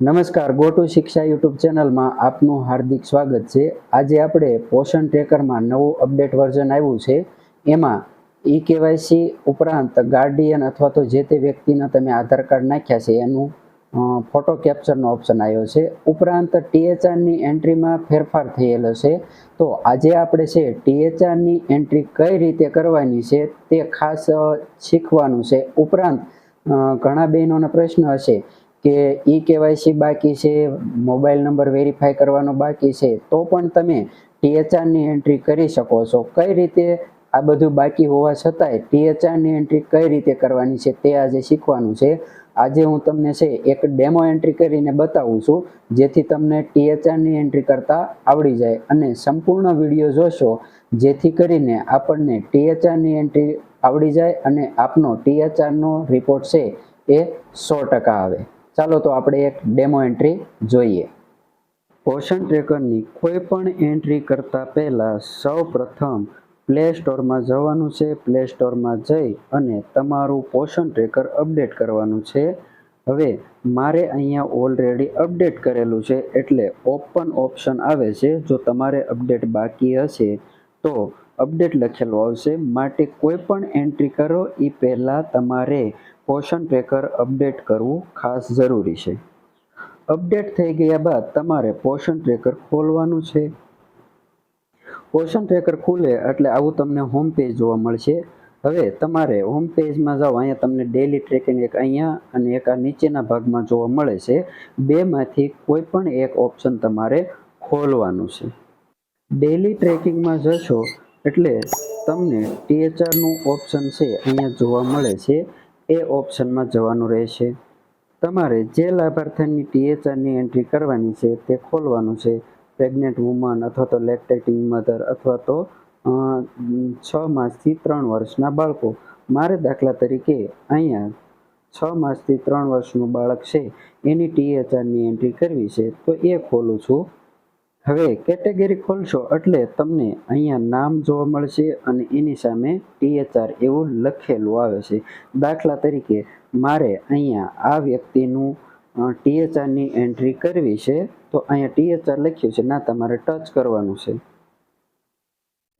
નમસ્કાર, ગોટુ શિક્ષા યુટ્યુબ ચેનલમાં આપનું હાર્દિક સ્વાગત છે. આજે આપણે પોષણ ટ્રેકરમાં નવું અપડેટ વર્ઝન આવ્યું છે. એમાં ઈ કેવાયસી ઉપરાંત ગાર્ડિયન અથવા તો જે તે વ્યક્તિના તમે આધાર કાર્ડ નાખ્યા છે, એનું ફોટો કેપ્ચરનો ઓપ્શન આવ્યો છે. ઉપરાંત ટીએચઆરની એન્ટ્રીમાં ફેરફાર થયેલો છે. તો આજે આપણે છે ટીએચઆરની એન્ટ્રી કઈ રીતે કરવાની છે તે ખાસ શીખવાનું છે. ઉપરાંત ઘણા બહેનોનો પ્રશ્ન હશે. કે ઈ કેવાયસી બાકી છે, મોબાઈલ નંબર વેરીફાઈ કરવાનો બાકી છે, તો પણ તમે ટીએચઆરની એન્ટ્રી કરી શકો છો. કઈ રીતે આ બધું બાકી હોવા છતાંય ટીએચઆરની એન્ટ્રી કઈ રીતે કરવાની છે તે આજે શીખવાનું છે. આજે હું તમને છે એક ડેમો એન્ટ્રી કરીને બતાવું છું, જેથી તમને ટીએચઆરની એન્ટ્રી કરતાં આવડી જાય. અને સંપૂર્ણ વીડિયો જોશો, જેથી કરીને આપણને ટીએચઆરની એન્ટ્રી આવડી જાય અને આપનો ટીએચઆરનો રિપોર્ટ છે એ સો ટકા આવે. ચાલો તો આપણે એક ડેમો એન્ટ્રી જોઈએ. પોષણ ટ્રેકરની કોઈ પણ એન્ટ્રી કરતાં પહેલાં સૌ પ્રથમ પ્લે સ્ટોરમાં જવાનું છે પ્લે સ્ટોરમાં જઈ અને તમારું પોષણ ટ્રેકર અપડેટ કરવાનું છે. હવે મારે અહીંયા ઓલરેડી અપડેટ કરેલું છે એટલે ઓપન ઓપ્શન આવે છે. જો તમારે અપડેટ બાકી હશે તો અપડેટ લખેલું આવશે. માટે કોઈ પણ એન્ટ્રી કરો એ પહેલાં તમારે પોષણ ટ્રેકર અપડેટ કરવું ખાસ જરૂરી છે. અપડેટ થઈ ગયા બાદ તમારે પોષણ ટ્રેકર ખોલવાનું છે. પોષણ ટ્રેકર ખુલે એટલે આવું તમને હોમ પેજ જોવા મળશે. હવે તમારે હોમ પેજમાં જાઓ, અહીંયા તમને ડેલી ટ્રેકિંગ એક અહીંયા અને એક આ નીચેના ભાગમાં જોવા મળે છે. બેમાંથી કોઈ પણ એક ઓપ્શન તમારે ખોલવાનું છે. ડેલી ટ્રેકિંગમાં જશો એટલે તમને ટીએચઆરનું ઓપ્શન છે અહીંયા જોવા મળે છે. એ ઓપ્શનમાં જવાનું રહેશે. તમારે જે લાભાર્થીની ટીએચઆરની એન્ટ્રી કરવાની છે તે ખોલવાનું છે. પ્રેગ્નેન્ટ વુમન અથવા તો લેક્ટેટિંગ મધર અથવા તો છ માસથી ત્રણ વર્ષના બાળકો. મારે દાખલા તરીકે અહીંયા છ માસથી ત્રણ વર્ષનું બાળક છે. એની ટીએચઆરની એન્ટ્રી કરવી છે. તો એ ખોલું છું. હવે કેટેગરી ખોલશો એટલે તમને અહીંયા નામ જોવા મળશે અને એની સામે ટીએચઆર એવું લખેલું આવે છે. દાખલા તરીકે મારે અહીંયા આ વ્યક્તિનું ટીએચઆરની એન્ટ્રી કરવી છે, તો અહીંયા ટીએચઆર લખ્યું છે, ના, તમારે ટચ કરવાનું છે.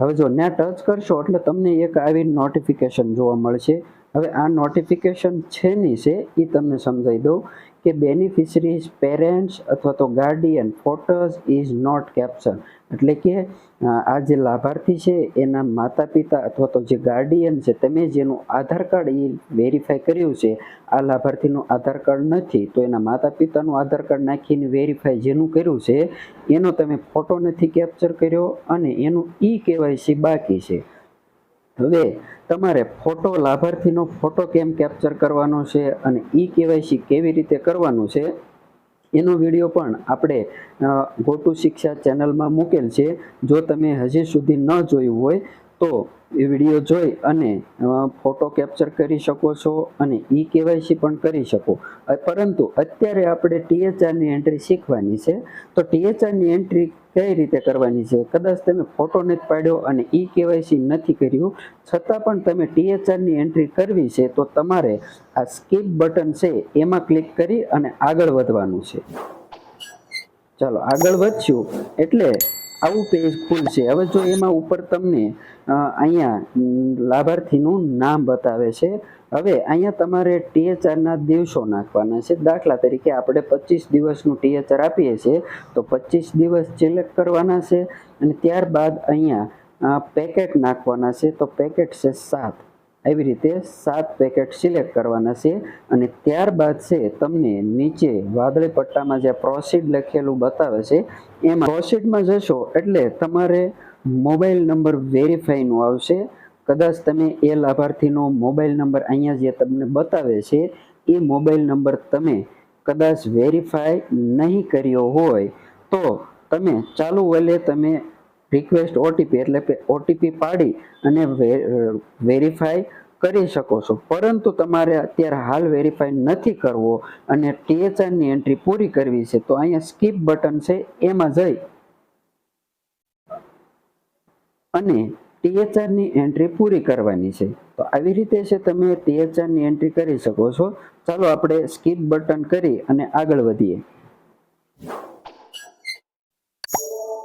હવે જો ત્યાં ટચ કરશો એટલે તમને એક આવી નોટિફિકેશન જોવા મળશે. હવે આ નોટિફિકેશન છે ની છે એ તમને સમજાવી દઉં કે બેનિફિશરીઝ પેરેન્ટ્સ અથવા તો guardian photos is not capture એટલે કે આ જે લાભાર્થી છે, એના માતા પિતા અથવા તો જે ગાર્ડિયન છે, તમે જેનું આધાર કાર્ડ એ વેરીફાઈ કર્યું છે, આ લાભાર્થીનું આધાર કાર્ડ નથી, તો એના માતા પિતાનું આધાર કાર્ડ નાખીને વેરીફાઈ જેનું કર્યું છે, એનો તમે ફોટો નથી કેપ્ચર કર્યો અને એનું ઈ કેવાયસી બાકી છે. હવે તમારે ફોટો લાભાર્થીનો ફોટો કેમ કેપ્ચર કરવાનો છે અને ઈ કેવાયસી કેવી રીતે કરવાનું છે, એનો વીડિયો પણ આપણે ગોટુ શિક્ષા ચેનલમાં મૂકેલ છે. જો તમે હજી સુધી ન જોયું હોય તો એ વીડિયો જોઈ અને ફોટો કેપ્ચર કરી શકો છો અને ઈ કેવાયસી પણ કરી શકો. પરંતુ અત્યારે આપણે ટીએચઆરની એન્ટ્રી શીખવાની છે. તો ટીએચઆરની એન્ટ્રી કઈ રીતે કરવાની છે? કદાચ તમે ફોટો નથી પાડ્યો અને ઈ કેવાયસી નથી કર્યું, છતાં પણ તમે ટીએચઆરની એન્ટ્રી કરવી છે, તો તમારે આ સ્કીપ બટન છે એમાં ક્લિક કરી અને આગળ વધવાનું છે. ચાલો, આગળ વધશું. એટલે આવું પેજ ખુલશે. હવે જો એમાં ઉપર તમને અહીંયા લાભાર્થીનું નામ બતાવે છે. હવે અહીંયા તમારે ટીએચઆરના દિવસો નાખવાના છે. દાખલા તરીકે આપણે પચીસ દિવસનું ટીએચઆર આપીએ છીએ, તો પચીસ દિવસ સિલેક્ટ કરવાના છે અને ત્યારબાદ અહીંયા પેકેટ નાખવાના છે. તો પેકેટ છે સાત. આવી રીતે સાત પેકેટ સિલેક્ટ કરવાના છે અને ત્યારબાદ છે તમને નીચે વાદળી પટ્ટામાં જે પ્રોસીડ લખેલું બતાવે છે, એમાં પ્રોસીડમાં જશો એટલે તમારે મોબાઈલ નંબર વેરીફાઈનું આવશે. કદાચ તમે એ લાભાર્થીનો મોબાઈલ નંબર અહીંયા જે તમને બતાવે છે, એ મોબાઈલ નંબર તમે કદાચ વેરીફાઈ નહીં કર્યો હોય તો તમે ચાલુ વલે તમે રિક્વેસ્ટ ઓટીપી એટલે ઓટીપી પાડી અને વેરીફાઈ કરી શકો છો. પરંતુ તમારે અત્યારે હાલ વેરીફાઈ નથી કરવો અને ટીએચઆરની એન્ટ્રી પૂરી કરવી છે, તો અહીંયા સ્કીપ બટન છે, એમાં જઈ. અને ટીએચઆરની એન્ટ્રી પૂરી કરવાની છે. તો આવી રીતે છે તમે ટીએચઆરની એન્ટ્રી કરી શકો છો. ચાલો આપણે સ્કીપ બટન કરી અને આગળ વધીએ.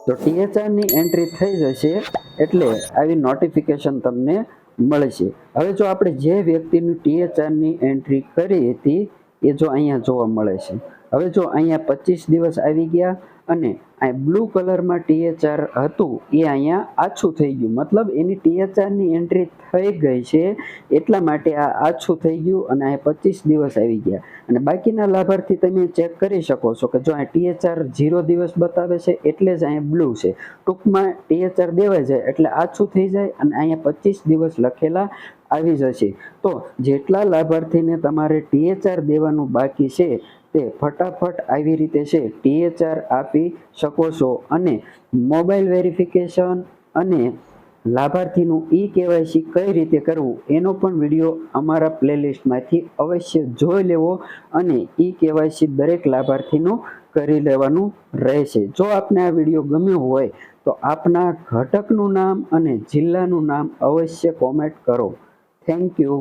તો ટીએચઆરની એન્ટ્રી થઈ જશે, એટલે આવી નોટિફિકેશન તમને મળશે હવે જો આપણે જે વ્યક્તિનું ટીએચઆરની એન્ટ્રી કરી હતી, એ જો અહીંયા જોવા મળે છે. હવે જો અહીંયા પચીસ દિવસ આવી ગયા અને આ બ્લુ કલરમાં ટીએચઆર હતું, એ અહીંયા આછું થઈ ગયું. મતલબ એની ટીએચઆરની એન્ટ્રી થઈ ગઈ છે, એટલા માટે આ આછું થઈ ગયું અને આ પચીસ દિવસ આવી ગયા. અને બાકીના લાભાર્થી તમે ચેક કરી શકો છો કે જો આ ટીએચઆર ઝીરો દિવસ બતાવે છે, એટલે જ અહીંયા બ્લુ છે. ટૂંકમાં ટીએચઆર દેવાય જાય એટલે આછું થઈ જાય અને અહીંયા પચીસ દિવસ લખેલા આવી જશે. તો જેટલા લાભાર્થીને તમારે ટીએચઆર દેવાનું બાકી છે તે ફટાફટ આવી રીતે છે. ટીએચઆર આપી શકો છો અને મોબાઈલ વેરિફિકેશન અને લાભાર્થીનું ઈ કેવાયસી કઈ રીતે કરવું એનો પણ વીડિયો અમારા પ્લેલિસ્ટમાંથી અવશ્ય જોઈ લેવો અને ઈ કેવાયસી દરેક લાભાર્થીનું કરી લેવાનું રહેશે. જો આપને આ વીડિયો ગમ્યો હોય તો આપના ઘટકનું નામ અને જિલ્લાનું નામ અવશ્ય કોમેન્ટ કરો. Thank you.